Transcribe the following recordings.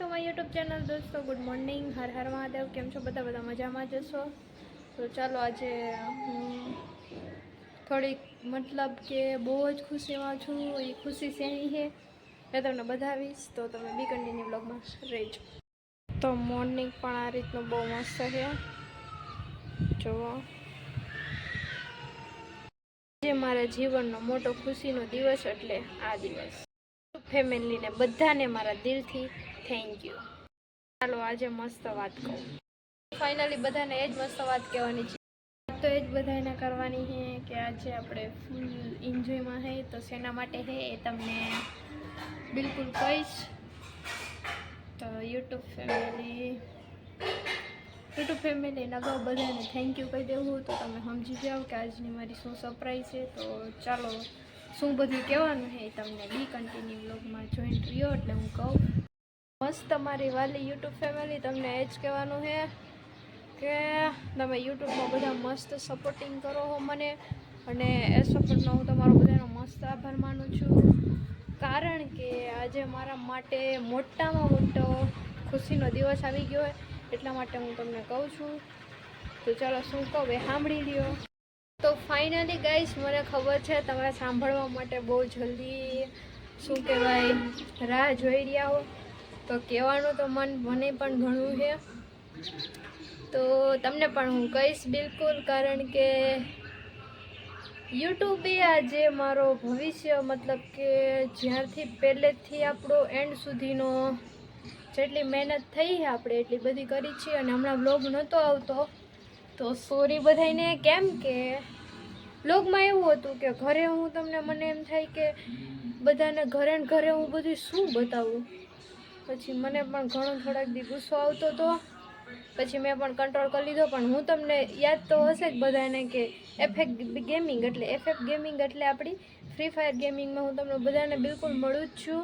Two my YouTube channel દોસ્તો. Good morning હર હર મહાદેવ. કેમ છો બધા? બધા મજામાં જશો તો ચાલો આજે હું થોડીક મતલબ કે બહુ જ ખુશીમાં છું. એ ખુશી શેની છે? એ તમને બતાવીશ. તો તમે બી કન્ટિન્યુ બ્લોગમાં રહેજો. તો મોર્નિંગ પણ આ રીતનું બહુ મસ્ત છે. જુઓ. જે મારા જીવનનો મોટો ખુશીનો દિવસ એટલે આ દિવસ. ફેમિલીને બધાને મારા દિલથી થેન્ક યુ ચાલો, આજે મસ્ત વાત કહું. ફાઇનલી બધાને એ જ મસ્ત વાત કહેવાની છે. તો એ જ બધાને કરવાની છે કે આજે આપણે ફૂલ એન્જોયમાં છે તો શેના માટે છે એ તમને બિલકુલ કહીશ. તો યુટ્યુબ ફેમિલી યુટ્યુબ ફેમિલીને અગાઉ બધાને થેન્ક યુ કહી દેવું તો તમે સમજી જાઓ કે આજની મારી શું સરપ્રાઈઝ છે. તો ચાલો, શું બધું કહેવાનું છે એ તમને બી કન્ટિન્યુ બ્લોગમાં જોઈન્ટ રહ્યો એટલે હું કહું. મસ્ત તમારી વાલી યુટ્યુબ ફેમિલી તમને એ જ કહેવાનું છે કે તમે યુટ્યુબમાં બધા મસ્ત સપોર્ટિંગ કરો હો મને. અને એ સપોર્ટનો હું તમારો બધાનો મસ્ત આભાર માનું છું. કારણ કે આજે મારા માટે મોટામાં મોટો ખુશીનો દિવસ આવી ગયો એટલા માટે હું તમને કહું છું. તો ચાલો શું કહું એ સાંભળી લ્યો. તો ફાઇનલી ગાઈસ મને ખબર છે તમે સાંભળવા માટે બહુ જલ્દી, શું કહેવાય, રાહ જોઈ રહ્યા હો. તો કહેવાનું તો મન મને પણ ઘણું છે. તો તમને પણ હું કહીશ બિલકુલ, કારણ કે યુટ્યુબ એ આજે મારો ભવિષ્ય, મતલબ કે જ્યારથી પહેલેથી આપણો એન્ડ સુધીનો જેટલી મહેનત થઈ આપણે, એટલી બધી કરી છે અને હમણાં બ્લોગ નહોતો આવતો. તો સોરી બધાને કેમ કે બ્લોગમાં એવું હતું કે ઘરે હું તમને, મને એમ થાય કે બધાને ઘરે ઘરે હું બધું શું બતાવું? પછી મને પણ ઘણો થોડાક દી ગુસ્સો આવતો હતો પછી મેં પણ કંટ્રોલ કરી લીધો, પણ હું તમને યાદ તો હશે જ બધાને કે એફેક્ટ ગેમિંગ એટલે એફેક્ટ ગેમિંગ એટલે આપણી ફ્રી ફાયર ગેમિંગમાં હું તમને બધાને બિલકુલ મળું જ છું.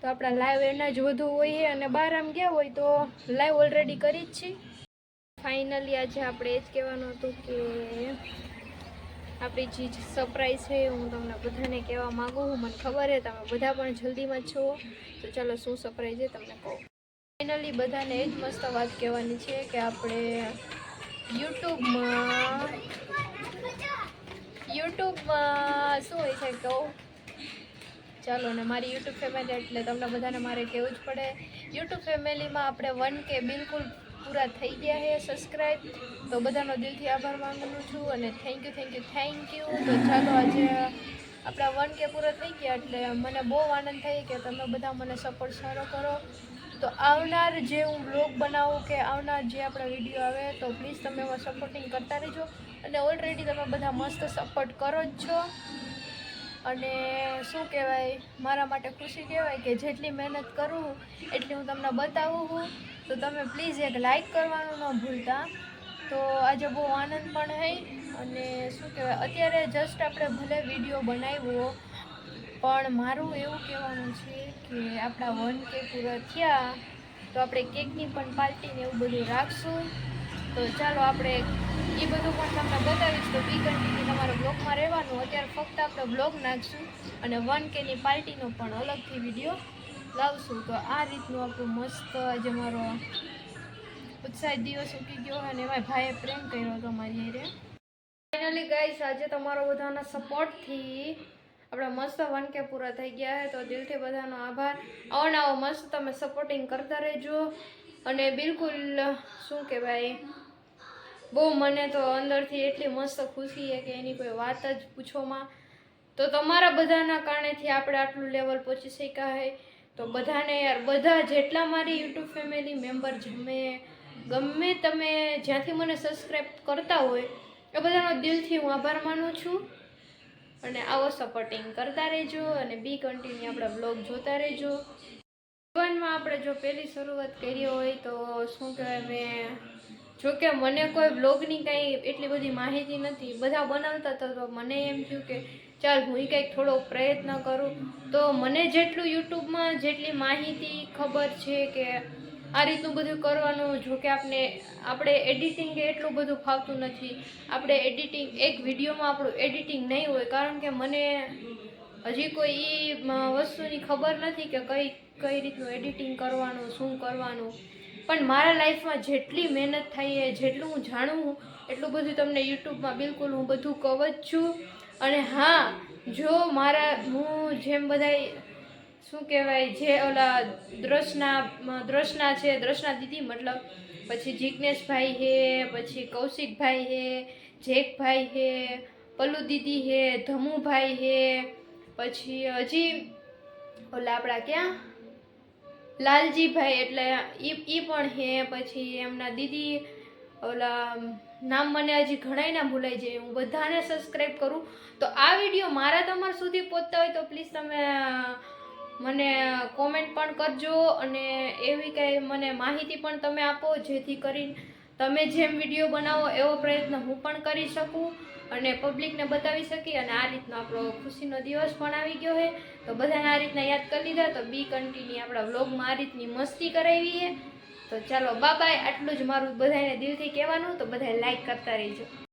તો આપણા લાઈવ એના જ વધુ હોય અને બહાર આમ ગયા હોય તો લાઈવ ઓલરેડી કરી જ છીએ. ફાઇનલી આજે આપણે એ જ કહેવાનું હતું કે આપણી જીજ સરપ્રાઈઝ છે, હું તમને બધાને કહેવા માગું હું મને ખબર છે, તમે બધા પણ જલ્દીમાં છો. તો ચાલો, શું સરપ્રાઈઝ છે તમને કહું? ફાઇનલી બધાને એ જ મસ્ત વાત કહેવાની છે કે આપણે યુટ્યુબમાં યુટ્યુબમાં શું હોય છે કહું? ચાલો, ને મારી યુટ્યુબ ફેમિલી એટલે તમને બધાને મારે કહેવું જ પડે. યુટ્યુબ ફેમિલીમાં આપણે વન કે બિલકુલ પૂરા થઈ ગયા છે સબસ્ક્રાઈબ તો બધાનો દિલથી આભાર માગું છું અને thank you thank you thank you તો ચાલો આજે આપણા વન કે પૂરા થઈ ગયા એટલે મને બહુ આનંદ થઈ કે તમે બધા મને સપોર્ટ સારો કરો. તો આવનાર જે હું બ્લોગ બનાવું કે આવનાર જે આપણા વીડિયો આવે તો પ્લીઝ તમે એમાં સપોર્ટિંગ કરતા રહેજો. અને ઓલરેડી તમે બધા મસ્ત સપોર્ટ કરો જ છો. અને શું કહેવાય, મારા માટે ખુશી કહેવાય કે જેટલી મહેનત કરું એટલી હું તમને બતાવું છું. તો તમે પ્લીઝ એક લાઈક કરવાનું ન ભૂલતા. તો આજે બહુ આનંદ પણ થઈ અને શું કહેવાય, અત્યારે જસ્ટ આપણે ભલે વીડિયો બનાવ્યો, પણ મારું એવું કહેવાનું છે કે આપણા વન કે પૂરા થયા, તો આપણે કેકની પણ પાર્ટીને એવું બધું રાખશું. તો ચાલો આપણે એ બધું પણ તમને બતાવીશ. તો બી કન્ટિન્યુ તમારા બ્લોગમાં રહેવાનું. અત્યારે ફક્ત આપણે બ્લોગ નાખશું અને વન કેની પાર્ટીનો પણ અલગથી વીડિયો લાવશું. તો આ રીતનું આપણું મસ્ત આજે મારો ઉત્સાહિત દિવસ ઉકી ગયો અને એમાં ભાઈએ પ્રેમ કર્યો હતો મારી હારે. ફાઇનલી ગાઈસ આજે તમારો બધાના સપોર્ટથી આપણા મસ્ત વન કે પૂરા થઈ ગયા છે. તો દિલથી બધાનો આભાર. આવો મસ્ત તમે સપોર્ટિંગ કરતા રહેજો. અને બિલકુલ, શું કહેવાય બહુ મને તો અંદરથી એટલી મસ્ત ખુશી છે કે એની કોઈ વાત જ પૂછોમાં. તો તમારા બધાના કારણેથી આપણે આટલું લેવલ પહોંચી શક્યા છે તો બધાને યાર, બધા જેટલા મારી યુટ્યુબ ફેમિલી મેમ્બર જમે, ગમે તમે જ્યાંથી મને સબસ્ક્રાઈબ કરતા હોય, એ બધાનો દિલથી હું આભાર માનું છું. અને આવો સપોર્ટિંગ કરતા રહેજો અને બી કન્ટિન્યુ આપણા બ્લોગ જોતા રહેજો. જીવનમાં આપણે જો પહેલી શરૂઆત કરી હોય તો શું કહેવાય, મેં જોકે મને કોઈ બ્લોગની કાંઈ એટલી બધી માહિતી નથી. બધા બનાવતા હતા તો મને એમ થયું કે ચાલ હું કંઈક થોડો પ્રયત્ન કરું. તો મને જેટલું યુટ્યુબમાં જેટલી માહિતી ખબર છે કે આ રીતનું બધું કરવાનું જો કે આપણે આપણે એડિટિંગ એટલું બધું ફાવતું નથી. આપણે એડિટિંગ, એક વિડીયોમાં આપણું એડિટિંગ નહીં હોય, કારણ કે મને હજી કોઈ એ વસ્તુની ખબર નથી કે કઈ કઈ રીતનું એડિટિંગ કરવાનું, શું કરવાનું. પણ મારા લાઈફમાં જેટલી મહેનત થઈ એ જેટલું હું જાણું એટલું બધું તમને યુટ્યુબમાં બિલકુલ હું બધું કહું જ છું. અને હા, જો મારા, હું જેમ બધાય, શું કહેવાય, જે ઓલા દ્રષ્ના દ્રશના છે દ્રષ્ના દીદી મતલબ, પછી જિજ્ઞેશભાઈ હે, પછી કૌશિકભાઈ હે જેકભાઈ હે, પલ્લુ દીદી હે, ધમુભાઈ હે, પછી હજી ઓલા આપણા ક્યાં? લાલજીભાઈ એટલે એ પણ હે, પછી એમના દીદી, ઓલા, નામ મને હજી ઘણાય ના ભૂલાઈ જાય, હું બધાને સબસ્ક્રાઈબ કરું. તો આ વીડિયો મારા તમારા સુધી પહોંચતા હોય તો પ્લીઝ તમે મને કોમેન્ટ પણ કરજો અને એવી કંઈ મને માહિતી પણ તમે આપો, જેથી કરીને તમે જેમ વીડિયો બનાવો એવો પ્રયત્ન હું પણ કરી શકું. અને પબ્લિકને બતાવી શકી અને આ રીતનો આપણો ખુશીનો દિવસ પણ આવી ગયો છે. તો બધાને આ રીતના યાદ કરી લીધા. તો બી કન્ટિન્યુ આપણા વ્લોગમાં આ રીતની મસ્તી કરાવી છે. તો ચાલો બાબાએ આટલું જ મારું બધાને દિલથી કહેવાનું. તો બધાએ લાઈક કરતા રહેજો.